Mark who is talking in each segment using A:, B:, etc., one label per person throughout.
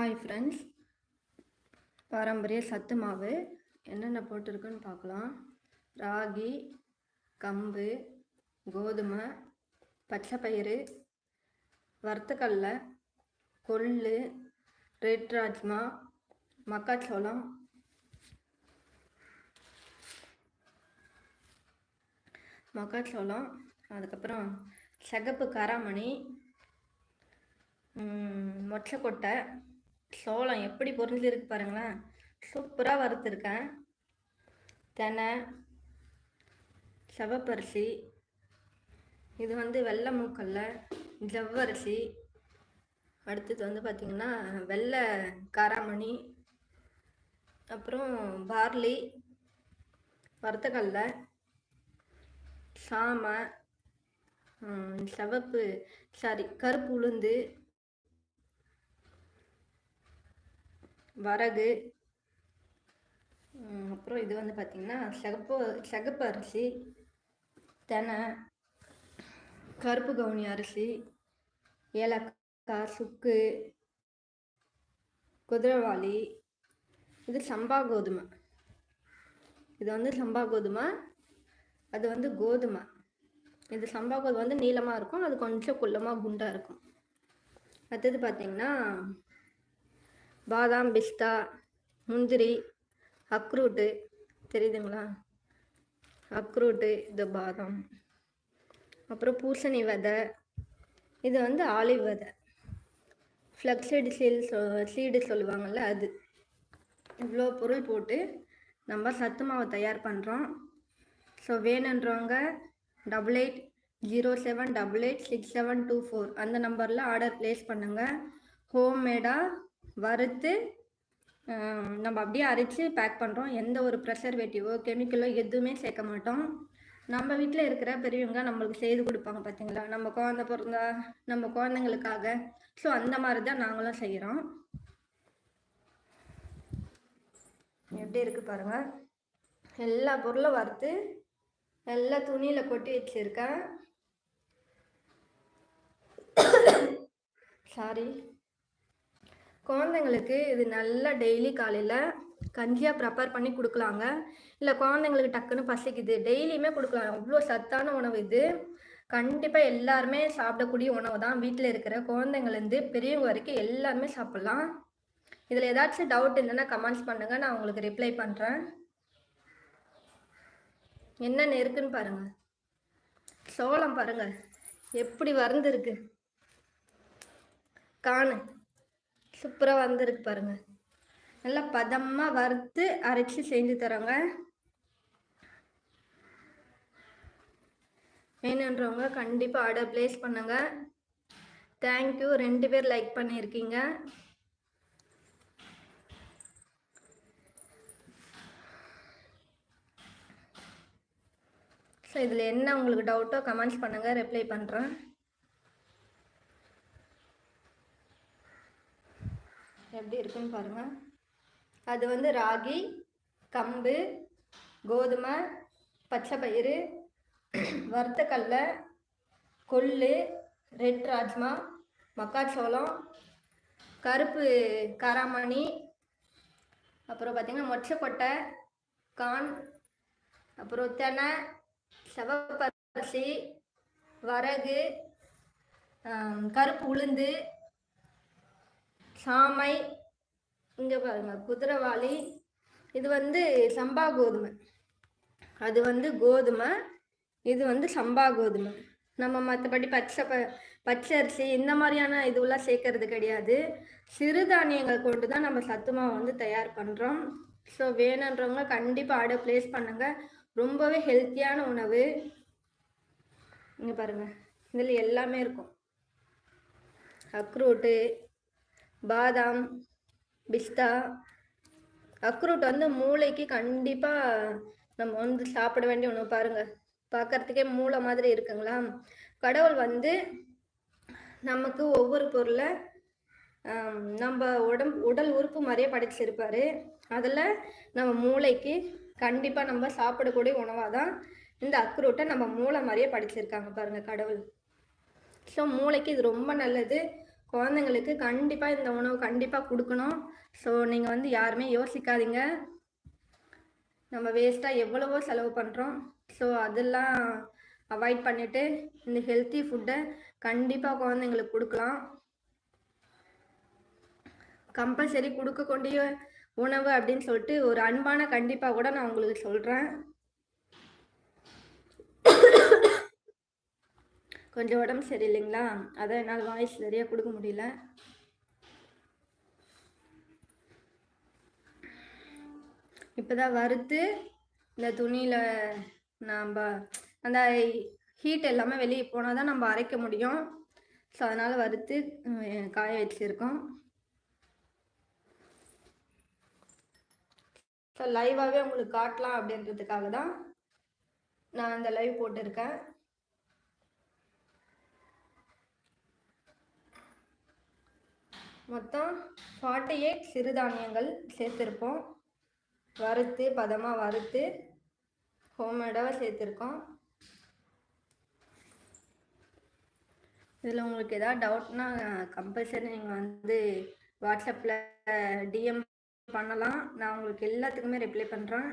A: Hi friends பாரம்பரிய சத்து மாவு. என்னென்ன போட்டிருக்குன்னு பார்க்கலாம். ராகி கம்பு கோதுமை பச்சைப்பயிறு வறுத்துக்கடலை கொள்ளு ரெட் ராஜ்மா மக்காச்சோளம். மக்காச்சோளம் அதுக்கப்புறம் சிகப்பு காராமணி மொச்சக்கொட்டை. சோளம் எப்படி பொரிஞ்சிருக்கு பாருங்களேன். சூப்பராக வறுத்துருக்கேன். தெனை செவப்பரிசி இது வந்து வெள்ளை மூக்கல்ல ஜவ்வரிசி அடுத்தது வந்து பார்த்திங்கன்னா வெள்ளை காராமணி அப்புறம் பார்லி வறுத்தக்கல்ல சாமை செவப்பு சிவப்பு சாரி கருப்பு உளுந்து வரகு. அப்புறம் இது வந்து பார்த்திங்கன்னா சிகப்பு சிகப்பு அரிசி தெனை கருப்பு கவுனி அரிசி ஏலக்காய் சுக்கு குதிரைவாளி இது சம்பா கோதுமை. இது வந்து சம்பா கோதுமை. அது வந்து கோதுமை. இது சம்பா கோதுமை வந்து நீளமாக இருக்கும். அது கொஞ்சம் குள்ளமாக குண்டாக இருக்கும். அடுத்தது பார்த்தீங்கன்னா பாதாம் பிஸ்தா முந்திரி அக்ரூட்டு. தெரியுதுங்களா? அக்ரூட்டு இது பாதாம். அப்புறம் பூசணி விதை. இது வந்து ஆலிவ் விதை. ஃப்ளக்ஸைடு சீல் சொ சீடு சொல்லுவாங்கள்ல அது. இவ்வளோ பொருள் போட்டு நம்ம சத்து மாவு தயார் பண்ணுறோம் ஸோ வேணுன்றவங்க double eight zero seven double eight six seven two four அந்த நம்பரில் ஆர்டர் ப்ளேஸ் பண்ணுங்கள் ஹோம்மேடாக வறுத்து நம்ம அப்படியே அரைச்சி பேக் பண்ணுறோம் எந்த ஒரு ப்ரெசர்வேட்டிவோ கெமிக்கலோ எதுவுமே சேர்க்க மாட்டோம். நம்ம வீட்டில் இருக்கிற பெரியவங்க நம்மளுக்கு செய்து கொடுப்பாங்க பார்த்தீங்களா நம்ம குழந்த பிறந்தா நம்ம குழந்தைங்களுக்காக. ஸோ அந்த மாதிரி தான் நாங்களும் செய்கிறோம் எப்படி இருக்கு பாருங்க. எல்லா பொருளும் வறுத்து எல்லா துணியில் கொட்டி வச்சிருக்கேன். சாரி குழந்தைங்களுக்கு இது நல்லா டெய்லி காலையில் கஞ்சியாக ப்ரிப்பேர் பண்ணி கொடுக்கலாங்க. இல்லை குழந்தைங்களுக்கு டக்குன்னு பசிக்குது. டெய்லியுமே கொடுக்கலாம். அவ்வளோ சத்தான உணவு இது. கண்டிப்பாக எல்லாருமே சாப்பிடக்கூடிய உணவு தான் வீட்டில் இருக்கிற குழந்தைங்கள்லேருந்து பெரியவங்க வரைக்கும் எல்லாருமே சாப்பிட்லாம். இதில் ஏதாச்சும் டவுட் இருந்ததுன்னா கமெண்ட்ஸ் பண்ணுங்கள் நான் உங்களுக்கு ரிப்ளை பண்ணுறேன் என்னென்ன இருக்குன்னு பாருங்க. சோளம் பாருங்கள் எப்படி வறந்துருக்கு? காணு. சூப்பராக வந்திருக்கு பாருங்க. நல்லா பதமாக வறுத்து அரைச்சி செஞ்சு தரோங்க. வேணுன்றவங்க கண்டிப்பாக ஆர்டர் ப்ளேஸ் பண்ணுங்க. தேங்க்யூ ரெண்டு பேர் லைக் பண்ணியிருக்கீங்க ஸோ இதில் என்ன உங்களுக்கு டவுட்டோ கமெண்ட்ஸ் பண்ணுங்கள் ரிப்ளை பண்ணுறேன் எப்படி இருக்குன்னு பாருங்கள் அது வந்து ராகி கம்பு கோதுமை பச்சை பயிறு வறுத்தக்கடல கொள்ளு ரெட் ராஜ்மா மக்காச்சோளம் கருப்பு காராமணி அப்புறம் பார்த்திங்கன்னா மொச்சக்கொட்டை கான் அப்புறம் தெனை செவப்பரிசி வரகு கருப்பு உளுந்து சாமை இங்கே பாருங்க குதிரைவாளி இது வந்து சம்பா கோதுமை. அது வந்து கோதுமை. இது வந்து சம்பா கோதுமை. நம்ம மற்றபடி பச்சை ப பச்சை அரிசி இந்த மாதிரியான இதுவெல்லாம் சேர்க்கறது கிடையாது. சிறுதானியங்கள் கொண்டு தான் நம்ம சத்துமாவை வந்து தயார் பண்ணுறோம் ஸோ வேணுன்றவங்க கண்டிப்பாக ஆர்டர் ப்ளேஸ் பண்ணுங்கள் ரொம்பவே ஹெல்த்தியான உணவு. இங்கே பாருங்கள் இதில் எல்லாமே இருக்கும். அக்ரூட்டு பாதாம் பிஸ்தா அக்ரூட் வந்து மூளைக்கு கண்டிப்பாக நம்ம வந்து சாப்பிட வேண்டிய உணவு. பாருங்கள் பார்க்கறதுக்கே மூளை மாதிரி இருக்குங்களா? கடவுள் வந்து நமக்கு ஒவ்வொரு பொருளை நம்ம உடம்பு உடல் உறுப்பு மாதிரியே படைச்சிருப்பாரு. அதில் நம்ம மூளைக்கு கண்டிப்பாக நம்ம சாப்பிடக்கூடிய உணவாக தான் இந்த அக்ரூட்டை நம்ம மூளை மாதிரியே படைச்சிருக்காங்க பாருங்கள் கடவுள். ஸோ மூளைக்கு இது ரொம்ப நல்லது. குழந்தைங்களுக்கு கண்டிப்பாக இந்த உணவு கண்டிப்பாக கொடுக்கணும். ஸோ நீங்கள் வந்து யாருமே யோசிக்காதீங்க. நம்ம வேஸ்ட்டாக எவ்வளவோ செலவு பண்ணுறோம் ஸோ அதெல்லாம் அவாய்ட் பண்ணிவிட்டு இந்த ஹெல்த்தி ஃபுட்டை கண்டிப்பாக குழந்தைங்களுக்கு கொடுக்கலாம். கம்பல்சரி கொடுக்கக்கூடிய உணவு அப்படின்னு சொல்லிட்டு ஒரு அன்பான கண்டிப்பாக கூட நான் உங்களுக்கு சொல்கிறேன் கொஞ்சம் உடம்பு சரியில்லைங்களா? அதான் என்னால் வாய்ஸ் சரியாக கொடுக்க முடியல. இப்போ தான் வறுத்து இந்த துணியில் நாம் அந்த ஹீட் எல்லாமே வெளியே போனால் தான் நம்ம அரைக்க முடியும். ஸோ அதனால் வறுத்து காய வச்சுருக்கோம். ஸோ லைவாகவே உங்களுக்கு காட்டலாம் அப்படின்றதுக்காக தான் நான் அந்த லைவ் போட்டிருக்கேன். மொத்தம் ஃபார்ட்டி எயிட் சிறுதானியங்கள் சேர்த்துருப்போம். வறுத்து பதமாக வறுத்து ஹோம்மேடாக சேர்த்துருக்கோம். இதில் உங்களுக்கு எதாவது டவுட்னா கம்பல்சரி நீங்கள் வந்து வாட்ஸ்அப்பில் டிஎம் பண்ணலாம். நான் உங்களுக்கு எல்லாத்துக்குமே ரிப்ளை பண்ணுறேன்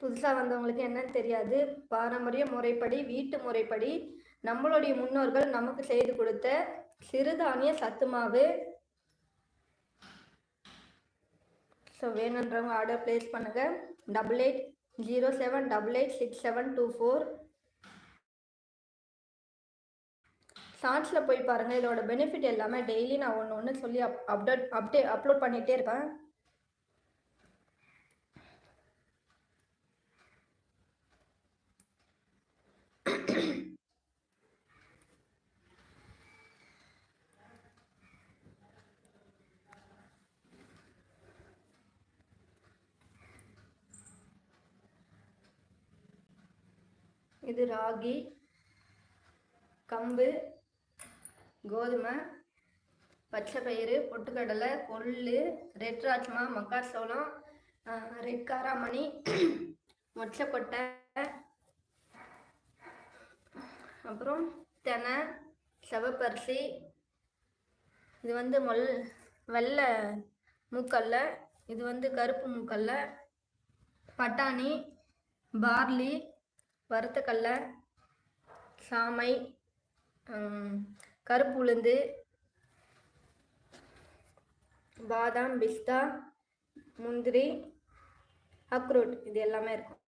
A: புதுசாக வந்தவங்களுக்கு என்னன்னு தெரியாது. பாரம்பரிய முறைப்படி வீட்டு முறைப்படி நம்மளுடைய முன்னோர்கள் நமக்கு செய்து கொடுத்த சிறுதானிய சத்து மாவு. ஸோ வேணுன்றவங்க ஆர்டர் ப்ளேஸ் பண்ணுங்கள் double eight zero seven double eight six seven two four ஷார்ட்ஸில் போய் பாருங்கள் இதோட பெனிஃபிட் எல்லாமே டெய்லி நான் ஒன்று ஒன்று சொல்லி அப் அப்டேட் அப்டே அப்லோட் பண்ணிகிட்டே இருப்பேன். இது ராகி கம்பு கோதுமை பச்சை பயிறு பொட்டுக்கடலை கொள்ளு ரெட் ராஜ்மா மக்காச்சோளம் ரெட் காராமணி மொச்சக்கொட்டை அப்புறம் தெனை செவப்பரிசி இது வந்து மொல் வெள்ளை மூக்கல்ல இது வந்து கருப்பு மூக்கல்ல பட்டாணி பார்லி வறுத்தக்கடலை சாமை கருப்பு உளுந்து பாதாம் பிஸ்தா முந்திரி அக்ரூட் இது எல்லாமே இருக்கும்.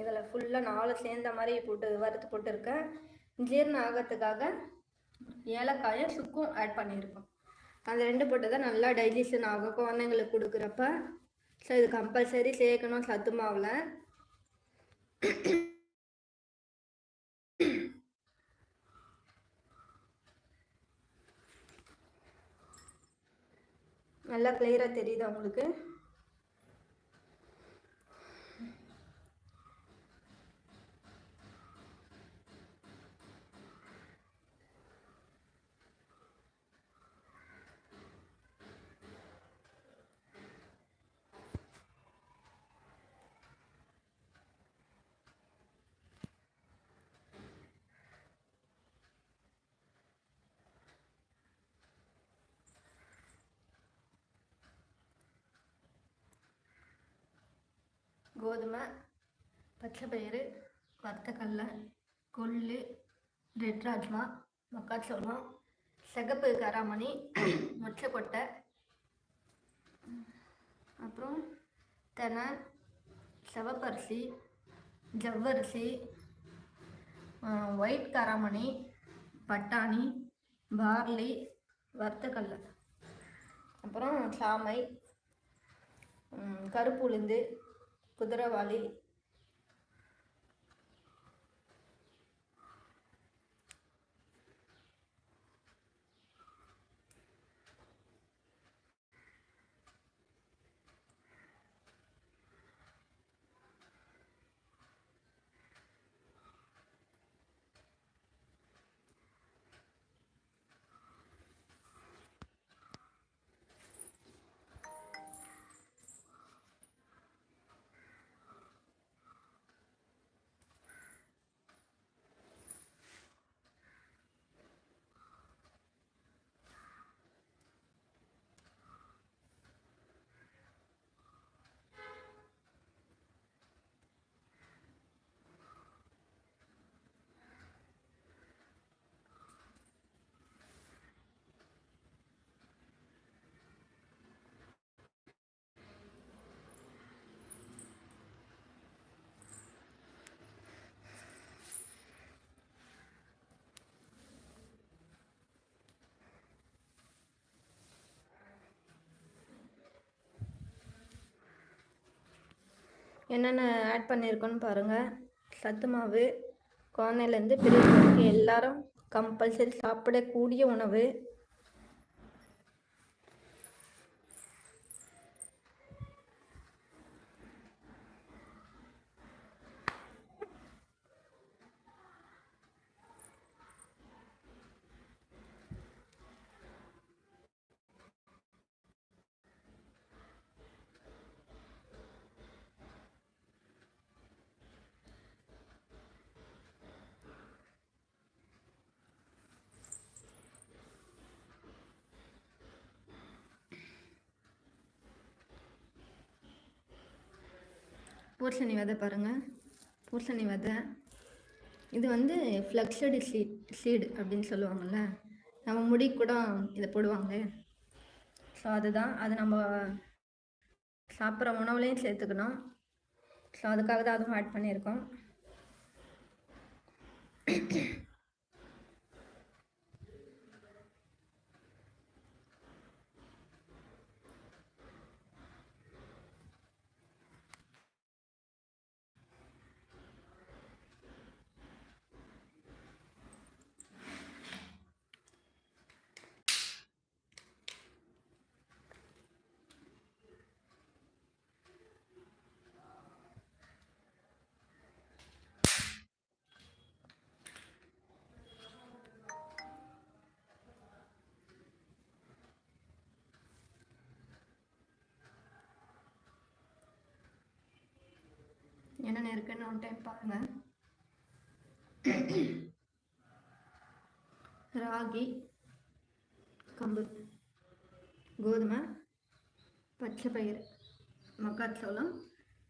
A: இதில் ஃபுல்லாக நாலு சேர்ந்த மாதிரி போட்டு வறுத்து போட்டுருக்கேன். ஜீரணம் ஆகிறதுக்காக ஏலக்காயும் சுக்கும் ஆட் பண்ணியிருக்கோம். அந்த ரெண்டு போட்டு தான் நல்லா டைஜஷன் ஆகும். குழந்தைங்களுக்கு கொடுக்குறப்ப. ஸோ இது கம்பல்சரி சேர்க்கணும் சத்து மாவில். நல்லா கிளியராக தெரியுதா உங்களுக்கு? கோதுமை பச்சை பயிறு வத்தக்கடல கொள்ளு ரெட் ராஜ்மா மக்காச்சோளம் சிகப்பு கராமணி மொச்சக்கொட்டை அப்புறம் தெனை செவப்பரிசி ஜவ்வரிசி ஒயிட் காராமணி பட்டாணி பார்லி வறுத்தக்கடல அப்புறம் சாமை கருப்பு உளுந்து కుదరవాలి. என்னென்ன ஆட் பண்ணியிருக்கோன்னு பாருங்கள் சத்து மாவு குழந்தையிலேருந்து பெரியவங்க எல்லாரும் கம்பல்சரி சாப்பிடக்கூடிய உணவு. பூசணி விதை பாருங்கள் பூசணி விதை இது வந்து ஃப்ளக்ஸடு சீட் சீடு அப்படின்னு சொல்லுவாங்கள்ல நம்ம முடி கூட இதை போடுவாங்க ஸோ அதுதான். அது நம்ம சாப்பிட்ற உணவுலையும் சேர்த்துக்கணும். ஸோ அதுக்காக தான் அதுவும் ஆட் பண்ணியிருக்கோம். என்னென்ன இருக்குன்னு ஒன் டைம் பாருங்கள் ராகி கம்பு கோதுமை பச்சை பயிர் மக்காச்சோளம்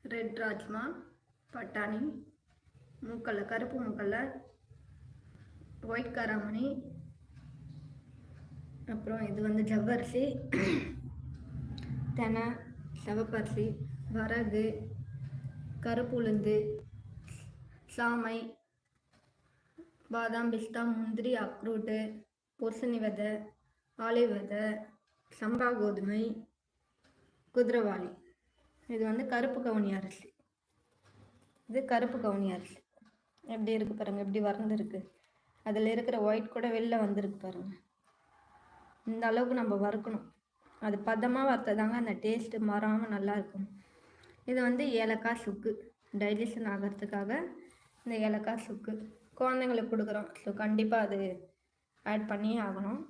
A: ரெட் ராஜ்மா பட்டாணி மூக்கல்ல கருப்பு மூக்கல்ல ஒயிட் காராமணி அப்புறம் இது வந்து ஜவ்வரிசி தெனை செவப்பரிசி வரகு கருப்பு உளுந்து சாமை பாதாம் பிஸ்தா முந்திரி அக்ரூட்டு பொர்சனி விதை ஆலை விதை சம்பா கோதுமை குதிரைவாளி இது வந்து கருப்பு கவுனி அரிசி. இது கருப்பு கவுனி அரிசி. எப்படி இருக்குது பாருங்கள் எப்படி வறந்துருக்கு. அதில் இருக்கிற ஒயிட் கூட வெளில வந்திருக்கு பாருங்கள் இந்த அளவுக்கு நம்ம வறுக்கணும். அது பதமாக வறுத்ததாங்க அந்த டேஸ்ட்டு மாறாமல் நல்லா இருக்கும். இது வந்து ஏலக்காய் சுக்கு. டைஜஷன் ஆகிறதுக்காக இந்த ஏலக்காய் சுக்கு. குழந்தைங்களுக்கு கொடுக்குறோம். ஸோ கண்டிப்பாக அது ஆட் பண்ணியே ஆகணும்.